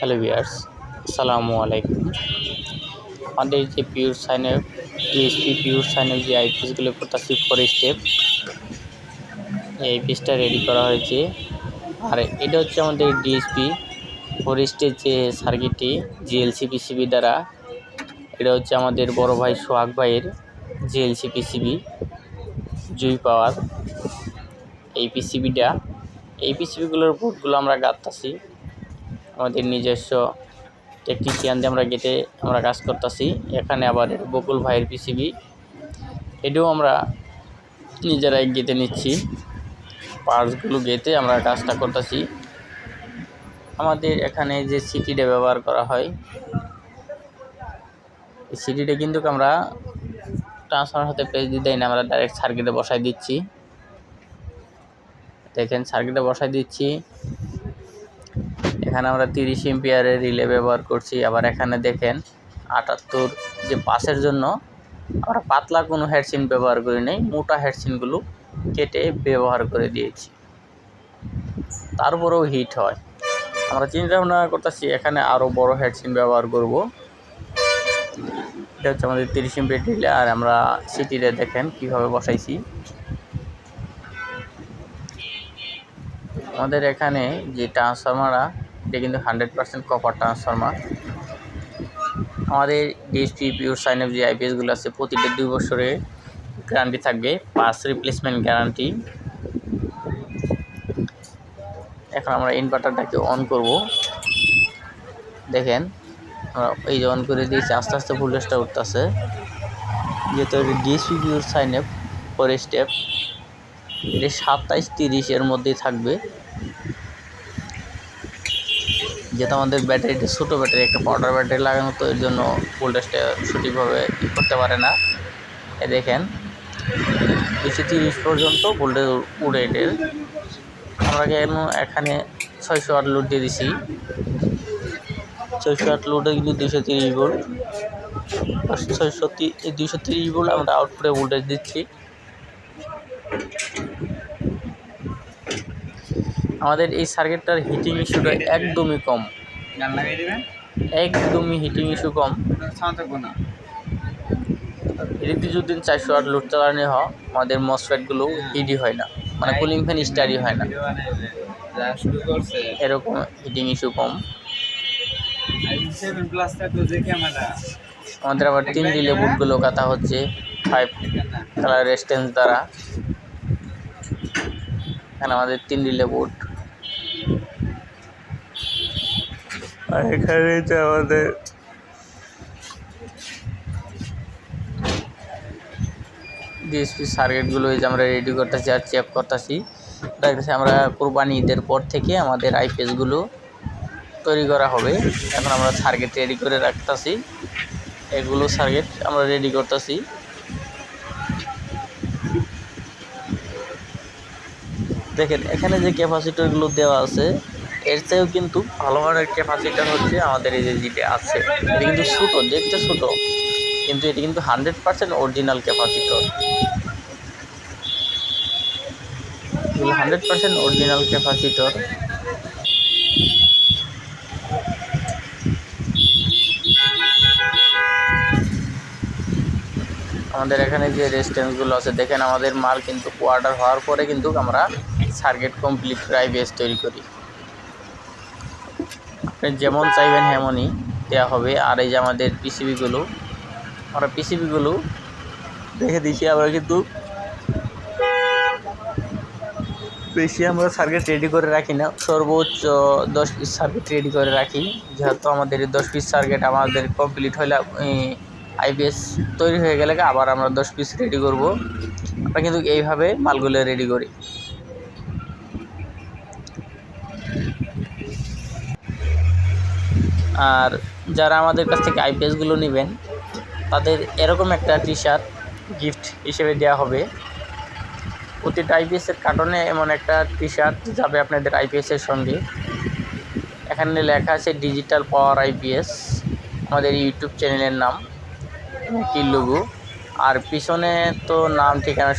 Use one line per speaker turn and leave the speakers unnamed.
Hello viewers আসসালামু আলাইকুম আমাদের যে পিওর সাইনের ডিএসপি পিওর সাইনের যে আইপিএসগুলো করতেছি ফোর স্টেপ এই আইপিএসটা রেডি করা হয়েছে। আর এটা হচ্ছে আমাদের ডিএসপি ফোর স্টেপ যে সার্কিটটি জিএলসি পিসিবি দ্বারা। এটা হচ্ছে আমাদের বড় ভাই সোহাগ ভাইয়ের জিএলসি পিসিবি জুই পাওয়ার। এই পিসিবিটা এই পিসিবিগুলোর বোর্ডগুলো আমরা গাঁথতাছি। আমাদের নিজস্ব টেকনিশিয়ান দিয়ে আমরা গেটে আমরা কাজ করতেছি। এখানে আবার বকুল ভাইয়ের পিসিবি এটাও আমরা নিজেরাই গেতে নিচ্ছি। পার্টসগুলো গেতে আমরা কাজটা করতেছি। আমাদের এখানে যে সিটিটা ব্যবহার করা হয়, এই সিটিটা কিন্তু আমরা ট্রান্সফার হতে পেজ দিয়ে দেয় না, আমরা ডাইরেক্ট সার্কিটে বসাই দিচ্ছি। দেখেন সার্কিটে বসাই দিচ্ছি। এখানে আমরা তিরিশ এম্পিয়ারের রিলে ব্যবহার করছি। আবার এখানে দেখেন আটাত্তর যে পাসের জন্য আমরা পাতলা কোনো হেডসিন ব্যবহার করি নাই, মোটা হেডসিনগুলো কেটে ব্যবহার করে দিয়েছি। তারপরেও হিট হয়। আমরা চিন্তা ভাবনা করতেছি এখানে আরও বড় হেডসিন ব্যবহার করব। এটা হচ্ছে আমাদের তিরিশ এম্পিয়ার রিলে, আর আমরা সিটিতে দেখেন কীভাবে বসাইছি। আমাদের এখানে যে ট্রান্সফরমাররা এটা কিন্তু হান্ড্রেড পার্সেন্ট কপার ট্রান্সফরমার আমাদের ডিএসপি পিওর সাইন অফ যে আইপিএসগুলো আছে, প্রতিটা দুই বছরে গ্যারান্টি থাকবে, পাঁচ রিপ্লেসমেন্ট গ্যারান্টি এখন আমরা ইনভার্টারটাকে অন করব। দেখেন, আমরা এই যে অন করে দিয়েছি, আস্তে আস্তে ভোল্টেজটা উঠতেছে। যেহেতু এটি DSP pure sine of four step এটি সাতাইশ তিরিশ এর মধ্যেই থাকবে। যেহেতু আমাদের ব্যাটারিটা ছোটো ব্যাটারি, একটা পাউডার ব্যাটারি লাগানো, তো এর জন্য ভোল্টেজটা সঠিকভাবে করতে পারে না। এ দেখেন, দুশো তিরিশ পর্যন্ত ভোল্টেজ উড়ে এটার আমরা কেন এখানে ছয়শো আট লোড দিয়ে দিছি? ছয়শো আট লোডে কিন্তু দুশো তিরিশ ভোল্ট ছয়শো দুশো তিরিশ ভোল্ট আমরা আউটপুটে ভোল্টেজ দিচ্ছি। আমাদের এই সার্কিটটার হিটিং ইস্যুটা একদমই কম। একদমই হিটিং ইস্যু কম। দিয়ে যদি চারশো আট লোড চালানি হয় আমাদের মসফেটগুলো হিটই হয় না। মানে কুলিং ফ্যান স্টারই হয় না। এরকম হিটিং ইস্যু কম। আমাদের আবার তিন ডিলে বুটগুলো কাটা হচ্ছে। ফাইভ কালার রেস্টেন্স দ্বারা। এখানে আমাদের তিন ডিলে বুট আর এখানে যে আমাদের ডিএসপি সার্কিটগুলো এই যে আমরা রেডি করতেছি আর চেক করতেছি। দেখতেছি আমরা কোরবানি ঈদের পর থেকে আমাদের আইপিএসগুলো তৈরি করা হবে। এখন আমরা সার্কিট রেডি করে রাখতেছি। এগুলো সার্কিট আমরা রেডি করতেছি। দেখেন, এখানে যে ক্যাপাসিটরগুলো দেওয়া আছে, এর চেয়েও কিন্তু ভালো মানের ক্যাপাসিটার হচ্ছে আমাদের এই যে যেটা আছে। এটা কিন্তু ছোটো, দেখতে ছোটো, কিন্তু এটি কিন্তু হান্ড্রেড পার্সেন্ট অরিজিনাল ক্যাপাসিটর। এগুলো হান্ড্রেড পার্সেন্ট অরিজিনাল ক্যাপাসিটর। আমাদের এখানে যে রেস্টেন্সগুলো আছে, দেখেন আমাদের মাল কিন্তু কোয়ার্টার হওয়ার পরে কিন্তু আমরা সার্কিট কমপ্লিট প্রাইভেস তৈরি করি। আপনি যেমন চাইবেন তেমনই দেওয়া হবে। আর এই যে আমাদের পিসিবিগুলো আমরা পিসিবিগুলো দেখে দিচ্ছি আমরা কিন্তু বেশি আমরা সার্কিট রেডি করে রাখি না। সর্বোচ্চ দশ পিস সার্কিট রেডি করে রাখি, যেহেতু আমাদের দশ পিস সার্কিট আমাদের কমপ্লিট হলে আইপিএস তৈরি হয়ে গেলে আবার আমরা দশ পিস রেডি করব। আমরা কিন্তু এইভাবে মালগুলো রেডি করি। আর যারা আমাদের কাছ থেকে আইপিএসগুলো নেবেন, তাদের এরকম একটা টি শার্ট গিফট হিসেবে দেওয়া হবে। প্রতিটা আইপিএসের কার্টনে এমন একটা টি শার্ট যাবে আপনাদের আইপিএসের সঙ্গে। এখানে লেখা আছে ডিজিটাল পাওয়ার আইপিএস আমাদের ইউটিউব চ্যানেলের নাম কি আর পিছনে তো নাম ঠিকানা